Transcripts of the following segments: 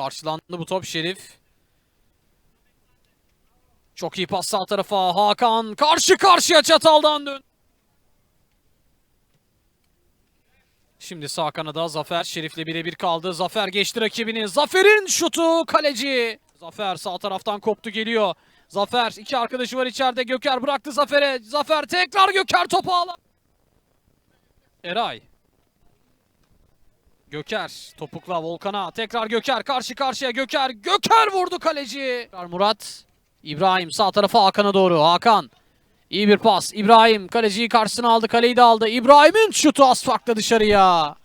Karşılandı bu top Şerif. Çok iyi pas sağ tarafa. Hakan karşı karşıya çataldan dön. Şimdi sağ kanada Zafer Şerif'le birebir kaldı. Zafer geçti rakibini. Zafer'in şutu kaleci. Zafer sağ taraftan koptu geliyor. Zafer iki arkadaşı var içeride. Göker bıraktı Zafer'e. Zafer tekrar Göker topu ağla. Eray. Göker topukla Volkan'a tekrar Göker karşı karşıya Göker Göker vurdu kaleci. Murat İbrahim sağ tarafa Hakan'a doğru Hakan iyi bir pas İbrahim kaleciyi karşısına aldı kaleyi de aldı İbrahim'in şutu az dışarıya.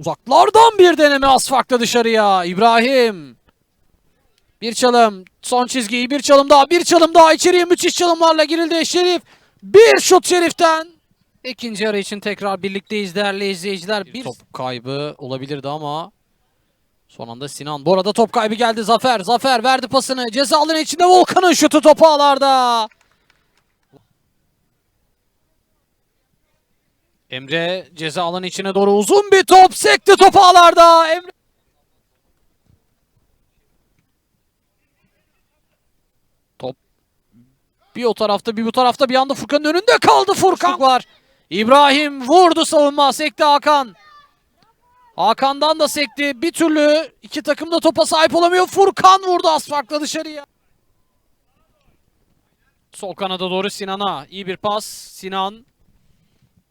Uzaklardan bir deneme az dışarıya İbrahim. Bir çalım son çizgiyi bir çalım daha bir çalım daha içeriye müthiş çalımlarla girildi Şerif. Bir şut Şerif'ten. İkinci yarı için tekrar birlikteyiz değerli izleyiciler. Bir top kaybı olabilirdi ama son anda Sinan. Bu arada top kaybı geldi Zafer. Zafer verdi pasını. Ceza alanı içinde Volkan'ın şutu topu ağlarda. Emre ceza alanı içine doğru uzun bir top sekti topu ağlarda. Emre Top bir o tarafta bir bu tarafta bir anda Furkan'ın önünde kaldı Furkan var. İbrahim vurdu savunma sekti Hakan. Hakan'dan da sekti. Bir türlü iki takım da topa sahip olamıyor. Furkan vurdu az farkla dışarıya. Sol kanada doğru Sinan'a. iyi bir pas. Sinan.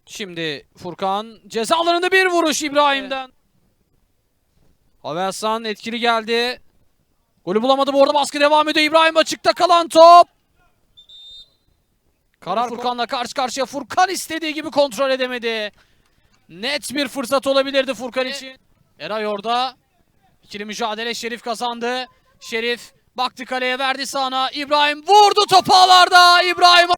Şimdi Furkan. Ceza alanında bir vuruş İbrahim'den. Havelsan etkili geldi. Golü bulamadı bu arada baskı devam ediyor. İbrahim açıkta kalan top. Karar Furkan'la karşı karşıya. Furkan istediği gibi kontrol edemedi. Net bir fırsat olabilirdi Furkan için. Eray orada. İkili mücadele Şerif kazandı. Şerif baktı kaleye verdi sağına. İbrahim vurdu topu ağlarda. İbrahim